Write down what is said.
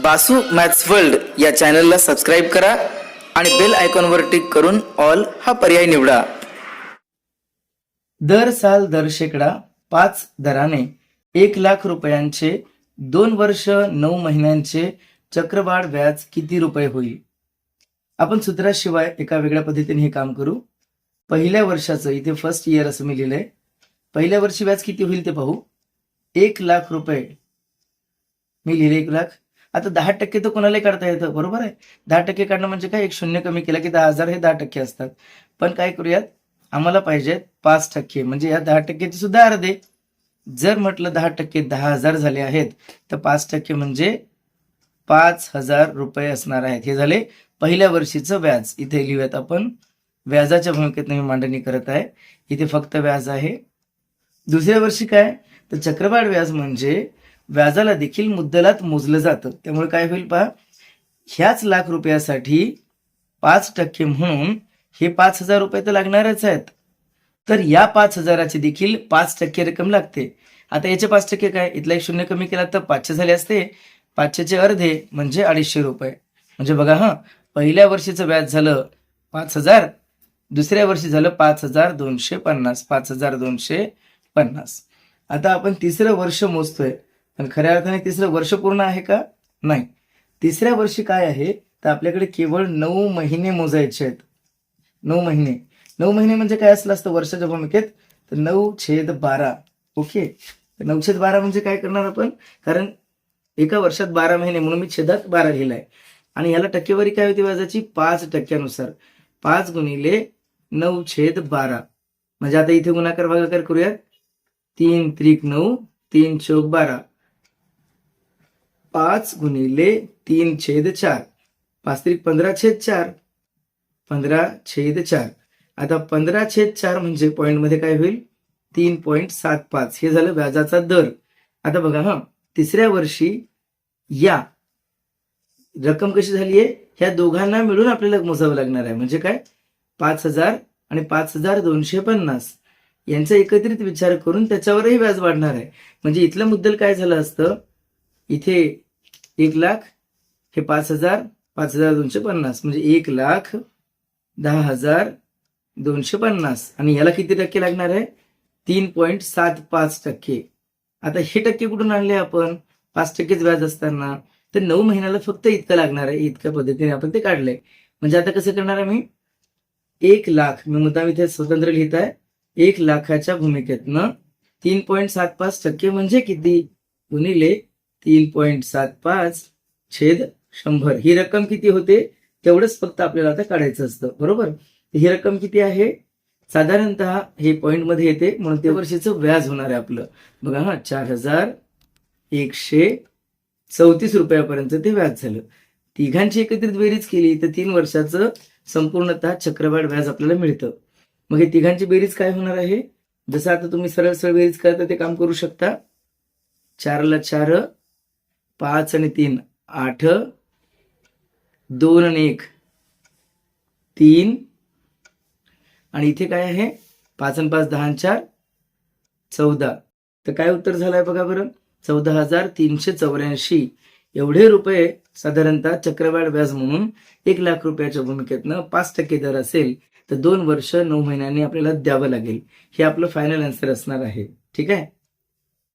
Basu maths world या चॅनलला subscribe करा आणि बेल आयकॉनवर क्लिक करून ऑल हा पर्याय निवडा. दर साल दर शेकडा पाच दराने एक लाख रुपयांचे दोन वर्ष नऊ महिन्यांचे चक्रवाढ व्याज किती रुपये होईल? आपण सूत्राशिवाय एका वेगळ्या पद्धतीने हे काम करू. पहिल्या वर्षाचं इथे फर्स्ट इयर असं मी लिहिलंय. पहिल्या वर्षी व्याज किती होईल ते पाहू. एक लाख रुपये. मी लिहिले एक लाख. आता दहा टक्के तर कोणालाही काढता येतं बरोबर आहे? दहा टक्के काढणं म्हणजे काय? एक शून्य कमी केला की दहा हजार हे दहा टक्के असतात. पण काय करूयात? आम्हाला पाहिजेत पाच टक्के. म्हणजे या दहा टक्क्याचे सुद्धा अर्धे. जर म्हटलं दहा टक्के दहा हजार झाले आहेत तर पाच टक्के म्हणजे पाच हजार रुपये असणार आहेत. हे झाले पहिल्या वर्षीचं व्याज. इथे लिहूयात आपण. व्याजाच्या भूमिकेत मी मांडणी करत आहे. इथे फक्त व्याज आहे. दुसऱ्या वर्षी काय? तर चक्रवाढ व्याज म्हणजे व्याजाला देखील मुद्दलात मोजलं जातं. त्यामुळे काय होईल पहा ह्याच लाख रुपयासाठी पाच टक्के म्हणून हे पाच हजार रुपये तर लागणारच आहेत. तर या पाच हजाराची देखील पाच टक्के रक्कम लागते. आता याचे पाच टक्के काय? इथला एक शून्य कमी केला तर पाचशे झाले असते. पाचशेचे अर्धे म्हणजे अडीचशे रुपये. म्हणजे बघा हां पहिल्या वर्षीचं व्याज झालं पाच हजार दुसऱ्या वर्षी झालं पाच हजार दोनशे पन्नास पाच हजार दोनशे पन्नास. आता आपण तिसरं वर्ष मोजतोय. पण खऱ्या अर्थाने तिसरं वर्ष पूर्ण आहे का? नाही. तिसऱ्या वर्षी काय आहे? तर आपल्याकडे केवळ नऊ महिने मोजायचे आहेत. नऊ महिने. नऊ महिने म्हणजे काय असलं असतं वर्षाच्या भूमिकेत? तर नऊ छेद बारा. ओके? तर नऊ छेद बारा म्हणजे काय करणार आपण? कारण एका वर्षात बारा महिने म्हणून मी छेदात बारा लिहिलाय. आणि याला टक्केवारी काय होती व्याजाची? पाच टक्क्यानुसार. पाच गुणिले नऊ छेद बारा. म्हणजे आता इथे गुणाकार भागाकार करूयात. तीन त्रिक नऊ तीन चौक बारा. पाच गुणिले तीन छेद चार. पाच त्रिक पंधरा छेद चार. पंधरा छेद चार. आता पंधरा छेद चार म्हणजे पॉईंटमध्ये काय होईल? तीन पॉईंट सात पाच. हे झालं व्याजाचा दर. आता बघा हा. तिसऱ्या वर्षी या. रक्कम कशी झाली आहे? ह्या दोघांना मिळून आपल्याला मोजावं लागणार आहे. म्हणजे काय? पाच हजार आणि पाच हजार दोनशे पन्नास. यांचा एकत्रित विचार करून त्याच्यावरही व्याज वाढणार आहे. म्हणजे इथलं मुद्दल काय झालं असतं? इथे एक लाख हे पाच हजार पाच हजार दोनशे पन्नास. म्हणजे एक लाख दहा हजार दोनशे पन्नास. आणि याला किती टक्के लागणार आहे? तीन पॉईंट सात पाच टक्के. आता हे टक्के कुठून आणले आपण? पाच टक्केच व्याज असताना. तर नऊ महिन्याला फक्त इतकं लागणार आहे इतक्या पद्धतीने आपण ते काढलंय. म्हणजे आता कसं करणार आहे मी एक लाख मी मुद्दाम इथे स्वतंत्र लिहित आहे एक लाखाच्या भूमिकेतनं तीन पॉईंट सात पाच टक्के म्हणजे किती? गुणिले तीन पॉईंट सात पाच छेद शंभर. ही रक्कम किती होते? तेवढंच फक्त आपल्याला आता काढायचं असतं. बरोबर? ही रक्कम किती आहे? साधारणतः हे पॉइंटमध्ये येते. म्हणून ते वर्षीचं व्याज होणार आहे आपलं. बघा हा चार हजार एकशे चौतीस रुपयापर्यंत ते व्याज झालं. तिघांची एकत्रित बेरीज केली तर तीन वर्षाचं संपूर्णतः चक्रवाढ व्याज आपल्याला मिळतं. मग हे तिघांची बेरीज काय होणार आहे? जसं आता तुम्ही सरळ सरळ बेरीज करता ते काम करू शकता. चारला चार पाच आणि तीन आठ. दोन आणि एक तीन. आणि इथे काय आहे? पाच आणि पाच दहा चार चौदा. तर काय उत्तर झालंय बघा बरं? चौदा हजार तीनशे चौऱ्याऐंशी. एवढे रुपये साधारणतः चक्रवाढ व्याज म्हणून एक लाख रुपयाच्या भूमिकेतनं पाच टक्के दर असेल तर दोन वर्ष नऊ महिन्यांनी आपल्याला द्यावं लागेल. हे आपलं फायनल आन्सर असणार आहे. ठीक आहे?